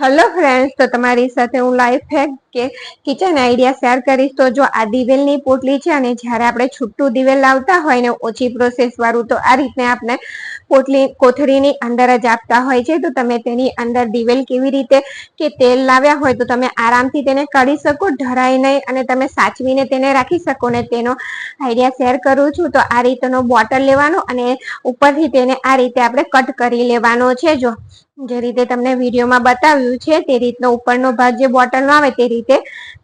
Hello friends તો તમારી સાથે હું લાઈફ હેક કે કિચન આઈડિયા શેર કરીશ. તો જો આ દિવેલની પોટલી છે અને જ્યારે આપણે છૂટું દિવેલ લાવતા હોય ને ઓછી પ્રોસેસ વાળું, તો આ રીતને આપણે પોટલી કોથળીની અંદર જ આપતા હોય છે. તો તમે તેની અંદર દિવેલ કેવી રીતે કે તેલ લાવ્યા હોય તો તમે આરામથી તેને કાઢી શકો, ઢરાય નહીં અને તમે સાચવીને તેને રાખી શકો ને તેનો આઈડિયા શેર કરું છું. તો આ રીતનો બોટલ લેવાનો અને ઉપરથી તેને આ રીતે આપણે કટ કરી લેવાનો છે. જો જે રીતે તમને વિડીયોમાં બતાવ્યું છે, તે રીતનો ઉપરનો ભાગ જે બોટલનો આવે તે રીતે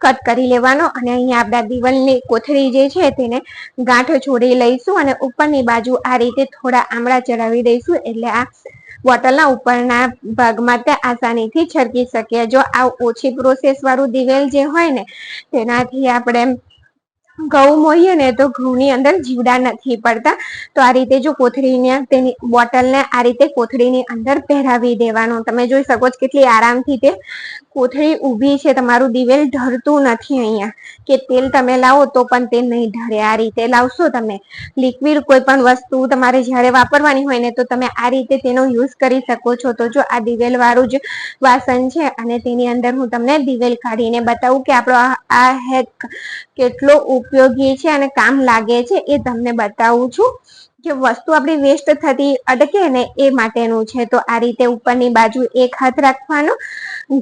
કટ કરી લેવાનો અને અહીંયા આપણા દિવાલની કોથળી જે છે તેને ગાંઠ છોડી લઈશું અને ઉપરની બાજુ આ રીતે થોડા આમળા ચડાવી દઈશું એટલે આ બોટલના ઉપરના ભાગમાં તે આસાનીથી છરકી શકીએ. જો આ ઓછી પ્રોસેસ વાળું દિવેલ જે હોય ને, તેનાથી આપણે ઘઉં મોઈએ ને તો ઘઉંની અંદર જીવડા નથી પડતા. તો આ રીતે જો કોથળીને તેની બોટલને આ રીતે કોથળીની અંદર પહેરાવી દેવાનું. તમે જોઈ શકો છો કેટલી આરામથી તે કોથળી ઊભી છે. તમારું દિવેલ ઢરતું નથી અહીંયા. કે તેલ તમે લાવો તો પણ તે નહીં ઢરે. આ રીતે લાવશો તમે. લિક્વિડ કોઈ પણ વસ્તુ તમારે જ્યારે વાપરવાની હોય ને તો તમે આ રીતે તેનો યુઝ કરી શકો છો. તો જો આ દિવેલ વાળું જ વાસણ છે અને તેની અંદર હું તમને દિવેલ કાઢીને બતાવું કે આપણો આ હેક કેટલો ઉપયોગી છે અને કામ લાગે છે એ તમને બતાવું છું. જે વસ્તુ આપણી વેસ્ટ થતી અટકે ને એ માટેનું છે, તો આ રીતે ઉપરની બાજુ એક હાથ રાખવાનો,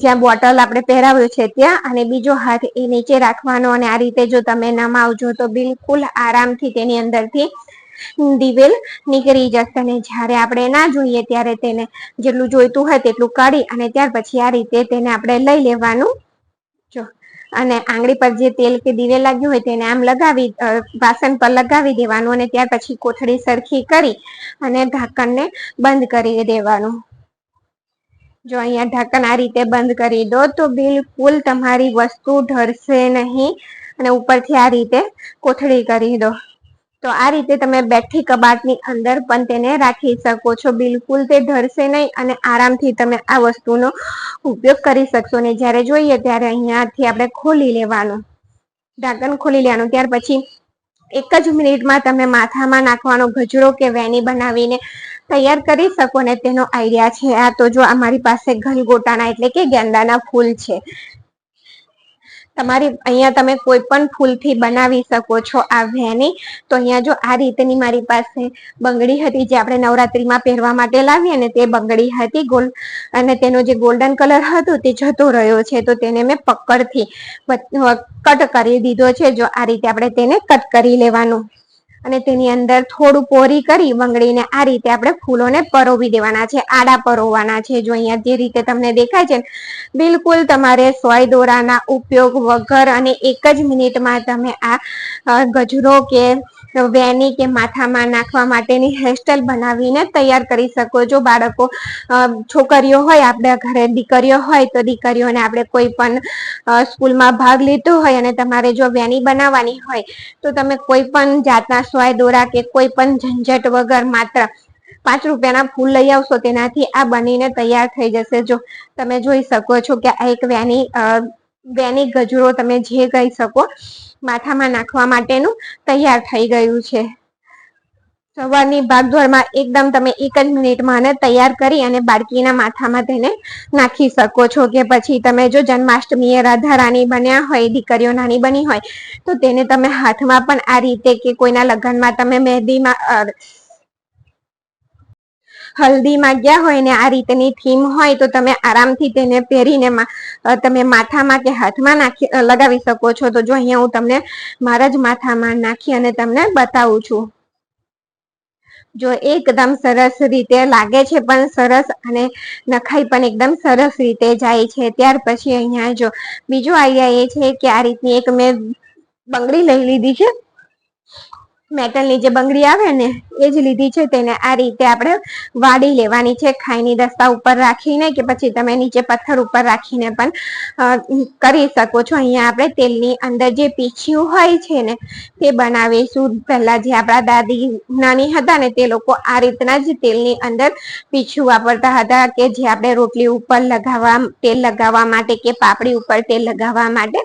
જ્યાં બોટલ આપણે પહેરાવ્યું છે ત્યાં, અને બીજો હાથ એ નીચે રાખવાનો, અને આ રીતે જો તમે નમાવજો તો બિલકુલ આરામથી તેની અંદરથી દિવેલ નીકળી જશે, અને જ્યારે આપણે ના જોઈએ ત્યારે તેને જેટલું જોઈતું હોય તેટલું કાઢી, અને ત્યાર પછી આ રીતે તેને આપણે લઈ લેવાનું. જો અને આંગળી પર જે તેલ કે દીવે લાગ્યું હોય તેને આમ લગાવી વાસણ પર લગાવી દેવાનું અને ત્યાર પછી કોથળી સરખી કરી અને ઢાંકણને બંધ કરી દેવાનું. જો અહીંયા ઢાંકણ આ રીતે બંધ કરી દો તો બિલકુલ તમારી વસ્તુ ઢરશે નહીં અને ઉપરથી આ રીતે કોથળી કરી દો. તો આ રીતે તમે બેઠી કબાટની અંદર પણ તેને રાખી શકો છો. બિલકુલ તે ઢરશે નહીં અને આરામથી તમે આ વસ્તુનો ઉપયોગ કરી શકશો. ને જ્યારે જોઈએ ત્યારે અહીંયાથી આપણે ખોલી લેવાનું. ઢાંકણ ખોલી લેવાનું. ત્યાર પછી એક જ મિનિટમાં તમે માથામાં નાખવાનો ગજરો કે વેની બનાવીને તૈયાર કરી શકો ને તેનો આઈડિયા છે. આ તો જો અમારી પાસે ગલગોટાના એટલે કે ગેંદાના ફૂલ છે. તમારી, અહીંયા તમે કોઈ પણ ફૂલથી બનાવી શકો છો આ વેની. તો અહીંયા જો આ રીતની મારી પાસે બંગડી હતી જે આપણે નવરાત્રીમાં પહેરવા માટે લાવીએ ને તે બંગડી હતી ગોલ્ડ અને તેનો જે ગોલ્ડન કલર હતો તે જતો રહ્યો છે. તો તેને મેં પકડથી કટ કરી દીધો છે. જો આ રીતે આપણે તેને કટ કરી લેવાનું. અને તેની અંદર થોડું પોરી કરી બંગડીને આ રીતે આપણે ફૂલોને પરોવી દેવાના છે, આડા પરોવાના છે. જો અહીંયા જે રીતે તમને દેખાય છે બિલકુલ તમારે સોય દોરાના ઉપયોગ વગર અને એક જ મિનિટમાં તમે આ ગજરો કે વેની કે માથામાં નાખવા માટેની હેરસ્ટાઈલ બનાવીને તૈયાર કરી શકો છો. બાળકો છોકરીઓ હોય, આપણા ઘરે દીકરીઓ હોય, તો દીકરીઓને આપણે કોઈ પણ સ્કૂલમાં ભાગ લીધો હોય અને તમારે જો વેની બનાવવાની હોય, તો તમે કોઈ પણ જાતના સોય દોરા કે કોઈ પણ ઝંઝટ વગર માત્ર પાંચ રૂપિયાના ફૂલ લઈ આવશો. તેનાથી આ બનીને તૈયાર થઈ જશે. જો તમે જોઈ શકો છો કે આ એક વેની વેની ગજરો તમે જે કહી શકો, માથામાં નાખવા માટેનું તૈયાર થઈ ગયું છે. સવારની ભાગદોડમાં એકદમ તમે એક જ મિનિટમાં આને તૈયાર કરી અને બાળકીના માથામાં તેને નાખી શકો છો કે પછી તમે જો જન્માષ્ટમીએ રાધા રાણી બન્યા હોય, દીકરીઓ નાની બની હોય, તો તેને તમે હાથમાં પણ આ રીતે કે કોઈના લગ્નમાં તમે મહેંદીમાં હલ્દીમાં ગયા હોય ને આ રીતની થીમ હોય તો તમે આરામથી તેને પહેરીને તમે માથામાં કે હાથમાં નાખી લગાવી શકો છો. તો જો અહીંયા હું તમને મારા જ માથામાં નાખી અને તમને બતાવું છું. જો એકદમ સરસ રીતે લાગે છે પણ સરસ અને નખાઈ પણ એકદમ સરસ રીતે જાય છે. ત્યાર પછી અહીંયા જો બીજો આઈડિયા એ છે કે આ રીતની એક મેં બંગડી લઈ લીધી છે. મેટલની જે બંગડી આવે ને એ જ લીધી છે, તેને આ રીતે આપણે વાળી લેવાની છે, ખાઈની દસ્તા ઉપર રાખીને કે પછી તમે નીચે પથ્થર ઉપર રાખીને પણ કરી શકો છો. અહીંયા આપણે તેલની અંદર જે પીછ્યું હોય છે ને, તે બનાવીશું. પહેલા જે આપણા દાદી નાની હતા ને, તે લોકો આ રીતના જ તેલની અંદર પીછું વાપરતા હતા કે જે આપણે રોટલી ઉપર લગાવવા, તેલ લગાવવા માટે કે પાપડી ઉપર તેલ લગાવવા માટે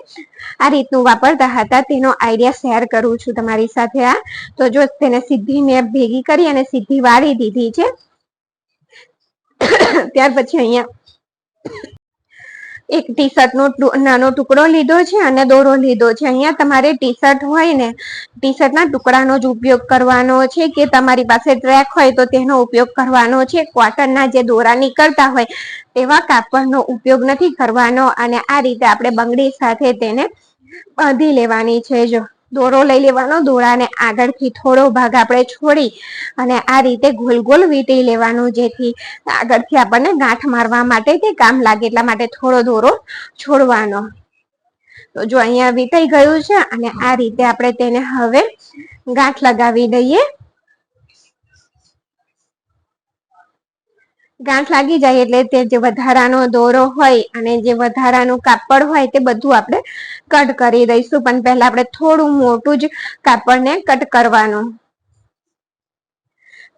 આ રીતનું વાપરતા હતા. તેનો આઈડિયા શેર કરું છું તમારી સાથે આ. તો જો તેને સીધી મેં ભેગી કરી અને સીધી વાળી દીધી છે. ત્યાર પછી અહીંયા એક ટી શર્ટ નો નાનો ટુકડો લીધો છે અને દોરો લીધો છે. અહીંયા તમારે ટી શર્ટ હોય ને ટી શર્ટ ના ટુકડાનો જ ઉપયોગ કરવાનો છે કે તમારી પાસે ટ્રેક હોય તો તેનો ઉપયોગ કરવાનો છે. કોટનના જે દોરા નીકળતા હોય તેવા કાપડનો ઉપયોગ નથી કરવાનો અને આ રીતે આપણે બંગડી સાથે તેને બાંધી લેવાની છે જો. દોરો લઈ લેવાનો, દોરાને આગળથી થોડો ભાગ આપણે છોડી અને આ રીતે ગોલ ગોલ વીંટી લેવાનું, જેથી આગળથી આપણને ગાંઠ મારવા માટે તે કામ લાગે, એટલા માટે થોડો દોરો છોડવાનો. તો જો અહીંયા વીંટાઈ ગયું છે અને આ રીતે આપણે તેને હવે ગાંઠ લગાવી દઈએ. ગાંઠ લાગી જાય એટલે તે જે વધારાનો દોરો હોય અને જે વધારાનું કાપડ હોય તે બધું આપણે કટ કરી દઈશું. પણ પહેલા આપણે થોડું મોટું જ કાપડને કટ કરવાનું.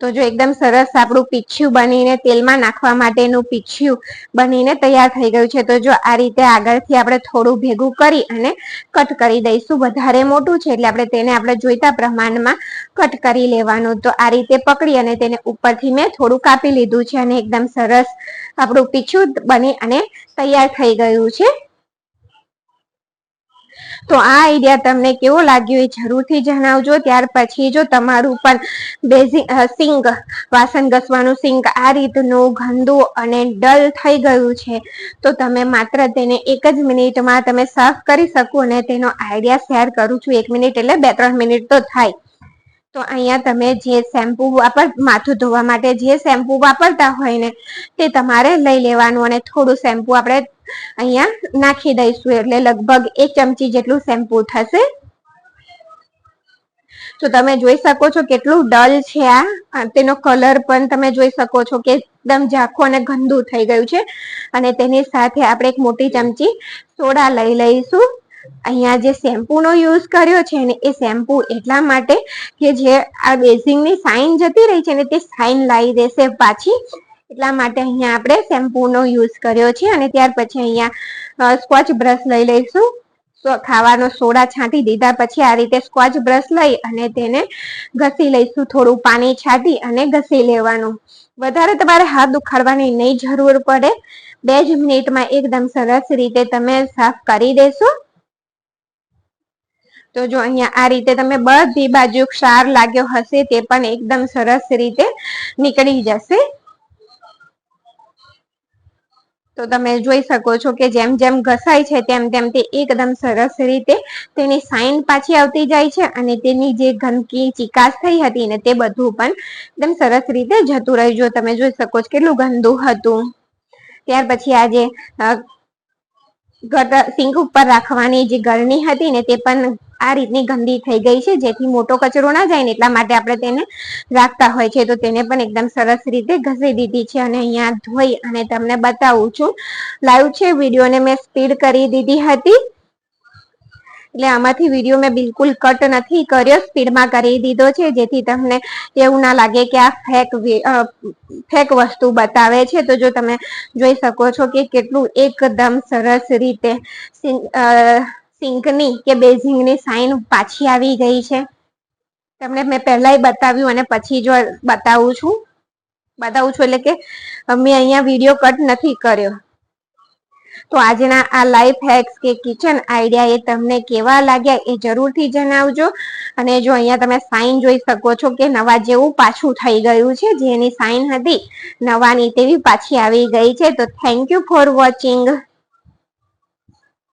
તો જો એકદમ સરસ આપણું પીછ્યું બનીને તેલમાં નાખવા માટેનું પીછ્યું બનીને તૈયાર થઈ ગયું છે. તો જો આ રીતે આગળથી આપણે થોડું ભેગું કરી અને કટ કરી દઈશું. વધારે મોટું છે એટલે આપણે તેને આપણે જોઈતા પ્રમાણમાં કટ કરી લેવાનું. તો આ રીતે પકડી અને તેને ઉપરથી મેં થોડું કાપી લીધું છે અને એકદમ સરસ આપણું પીછું બની અને તૈયાર થઈ ગયું છે. તો આ આઈડિયા તમને કેવો લાગ્યો એ જરૂરથી જણાવજો. ત્યાર પછી જો તમારું પણ બેઝિક સિંક વાસણ ઘસવાનું સિંક આ રીતનું ગંદુ અને ડલ થઈ ગયું છે, તો તમે માત્ર તેને એક જ મિનિટમાં તમે સાફ કરી શકો અને તેનો આઈડિયા શેર કરું છું. એક મિનિટ એટલે બે ત્રણ મિનિટ તો થાય. તો અહીંયા તમે જે શેમ્પુ વાપર, માથું ધોવા માટે જે શેમ્પુ વાપરતા હોય ને, તે તમારે લઈ લેવાનું અને થોડું શેમ્પુ આપણે અહીંયા નાખી દઈશું એટલે લગભગ એક ચમચી જેટલું શેમ્પુ થશે. તો તમે જોઈ શકો છો કેટલું ડલ છે આ તેનો કલર પણ તમે જોઈ શકો છો કે એકદમ ઝાખું અને ગંદુ થઈ ગયું છે. અને તેની સાથે આપણે એક મોટી ચમચી સોડા લઈ લઈશું. અહીંયા જે શેમ્પૂનો યુઝ કર્યો છે ને, એ શેમ્પુ એટલા માટે કે જે આ બેઝિંગની સાઇન જતી રહી છે ને, તે સાઇન લાવી દેશે પાછી. એટલા માટે અહીંયા આપણે શેમ્પૂનો યુઝ કર્યો છે અને ત્યાર પછી અહીંયા સ્કોચ બ્રશ લઈ લઈશું. ખાવાનો સોડા છાંટી દીધા પછી આ રીતે સ્કોચ બ્રશ લઈ અને તેને ઘસી લઈશું થોડું પાણી છાંટી અને ઘસી લેવાનું. વધારે તમારે હાથ દુખાડવાની નહીં જરૂર પડે. બે જ મિનિટમાં એકદમ સરસ રીતે તમે સાફ કરી દેશો. તો જો અહીંયા આ રીતે તમે બધી બાજુ ક્ષાર લાગ્યો હશે તે પણ એકદમ સરસ રીતે નીકળી જશે. તો તમે જોઈ શકો છો કે જેમ જેમ ઘસાય છે તેમ તેમ તે એકદમ સરસ રીતે તેની સાઇન પાછી આવતી જાય છે અને તેની જે ગંદકી, ચિકાસ થઈ હતી ને તે બધું પણ એકદમ સરસ રીતે જતું રહ્યું તમે જોઈ શકો છો કેટલું ગંદુ હતું. ત્યાર પછી આજે સિંક ઉપર રાખવાની જે ગરણી હતી ને તે પણ આ રીતની ગંદી થઈ ગઈ છે, જેથી મોટો કચરો ના જાય ને એટલા માટે આપણે તેને રાખતા હોય છે. તો તેને પણ એકદમ સરસ રીતે ઘસી દીધી છે અને અહીંયા ધોઈ અને તમને બતાવું છું. લાઈવ છે, વિડીયોને મેં સ્પીડ કરી દીધી હતી. એટલે આમાંથી વીડિયો મેં બિલકુલ કટ નથી કર્યો. સ્પીડમાં કરી દીધો છે, જેથી તમને એવું ના લાગે કે આ ફેક ફેક વસ્તુ બતાવે છે. તો જો તમે જોઈ શકો છો કે કેટલું એકદમ સરસ રીતે સિંકની કે બેઝિંગની સાઇન પાછી આવી ગઈ છે. તમને મેં પહેલાંય બતાવ્યું અને પછી જો બતાવું છું. બતાવું છું એટલે કે મેં અહીંયા વીડિયો કટ નથી કર્યો. તો આજના આ લાઈફ હેક્સ કે કિચન આઈડિયા એ તમને કેવા લાગ્યા એ જરૂરથી જણાવજો. અને જો અહીંયા તમે સાઇન જોઈ શકો છો કે નવા જેવું પાછું થઈ ગયું છે, જેની સાઇન હતી નવાની તેવી પાછી આવી ગઈ છે. તો થેન્ક યુ ફોર વોચિંગ